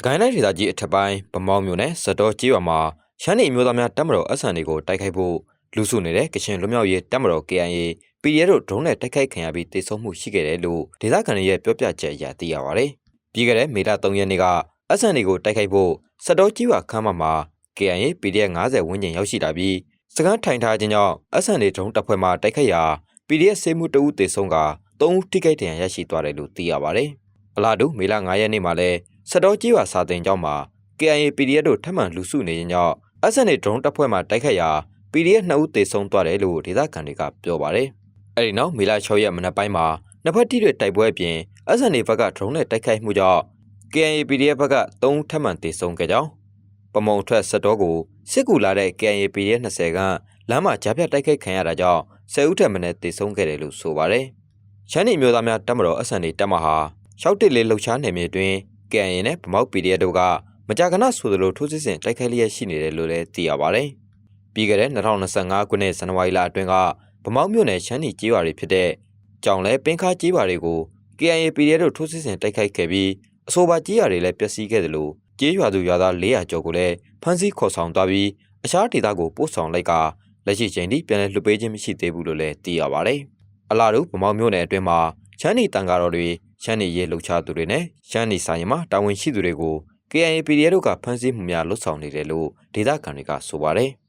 စကိုင်းတိုင်းဒေသကြီးအထက်ပိုင်းဗမောင်းမြို့နယ်စတော်ကြီးရွာမှာရှမ်းနေမျိုးသားများတပ်မတော်အဆန်တွေကိုတိုက်ခိုက်ဖို့လူစုနေတဲ့ကချင်လူမျိုးရေးတပ်မတော် KIA PDF တို့ဒရုန်းနဲ့တိုက်ခိုက်ခံရပြီးတိုက်ဆုံမှုရှိခဲ့တယ်လို့ဒေသခံတွေရဲ့ပြောပြချက်အရသိရပါတယ်။ပြီးခဲ့တဲ့မေလ3ရက်နေ့ကအဆန်တွေကိုတိုက်ခိုက်ဖို့စတော်ကြီးရွာခမ်းမမှာ KIA PDF 90ဝန်းကျင်ရောက်ရှိလာပြီးစကန်ထိုင်ထားခြင်းကြောင့်အဆန်တွေဒရုန်းတပ်ဖွဲ့မှတိုက်ခိုက်ရာ PDF စေမှုတအုပ်တေဆုံးက3ဦးထိခိုက်ဒဏ်ရာရရှိသွားတယ်လို့သိရပါတယ်။အလားတူမေလ9ရက်နေ့မှာလည်း စတော်ကြီးရွာစာတင်ကျောင်းမှာ KIA PDF တို့ထပ်မံလူစုနေခြင်းကြောင့်အဆန်တွေဒရုန်းတပ်ဖွဲ့မှတိုက်ခိုက်ရာ PDF 2ဦးသေဆုံးသွားတယ်လို့ဒေသခံတွေကပြောပါတယ်။အဲဒီနောက်မေလ6ရက်မနက်ပိုင်းမှာနှစ်ဖက်တိတွေတိုက်ပွဲအပြင်အဆန်တွေဘက်ကဒရုန်းနဲ့တိုက်ခိုက်မှုကြောင့် KIA PDF ဘက်က3ဦးထပ်မံသေဆုံးခဲ့ကြောင်းပမုံထွက်စတော်ကိုစစ်ကူလာတဲ့ KIA PDF 20ကလမ်းမှာကြားဖြတ်တိုက်ခိုက်ခံရတာကြောင့်10ဦးထက်မနည်းသေဆုံးခဲ့တယ်လို့ဆိုပါတယ်။ရှမ်းပြည်မျိုးသားများတပ်မတော်အဆန်တွေတပ်မဟာ6တက်လေးလှုပ်ရှားနယ်မြေတွင် KIA နဲ့ဗမောက် PDF တို့ကမကြာခဏဆိုသလိုထိုးစစ်ဆင်တိုက်ခိုက်လျက်ရှိနေတယ်လို့လည်းသိရပါတယ်။ပြီးခဲ့တဲ့2025ခုနှစ်ဇန်နဝါရီလအတွင်းကဗမောက်မြို့နယ်ရှမ်းနီကျေးရွာတွေဖြစ်တဲ့ကြောင်လဲပင်ခါကျေးရွာတွေကို KIA PDF တို့ထိုးစစ်ဆင်တိုက်ခိုက်ခဲ့ပြီးအဆိုပါကျေးရွာတွေလည်းပျက်စီးခဲ့တယ်လို့ကျေးရွာသူရွာသား400ကျော်ကိုလည်းဖမ်းဆီးခေါ်ဆောင်သွားပြီးအခြားဒေသကိုပို့ဆောင်လိုက်ကလက်ရှိချိန်ထိပြန်လည်လွှတ်ပေးခြင်းမရှိသေးဘူးလို့လည်းသိရပါတယ်။အလားတူဗမောက်မြို့နယ်အတွင်းမှာချမ်းနီတန်ကာတော်တွေ ရှမ်းနီရေးလှုပ်ရှားသူတွေနဲ့ရှမ်းနီဆိုင်မှာတာဝန်ရှိသူတွေကို KIA PDF တို့ကဖမ်းဆီးမှုများလှုပ်ဆောင်နေတယ်လို့ဒေသခံတွေကဆိုပါတယ်။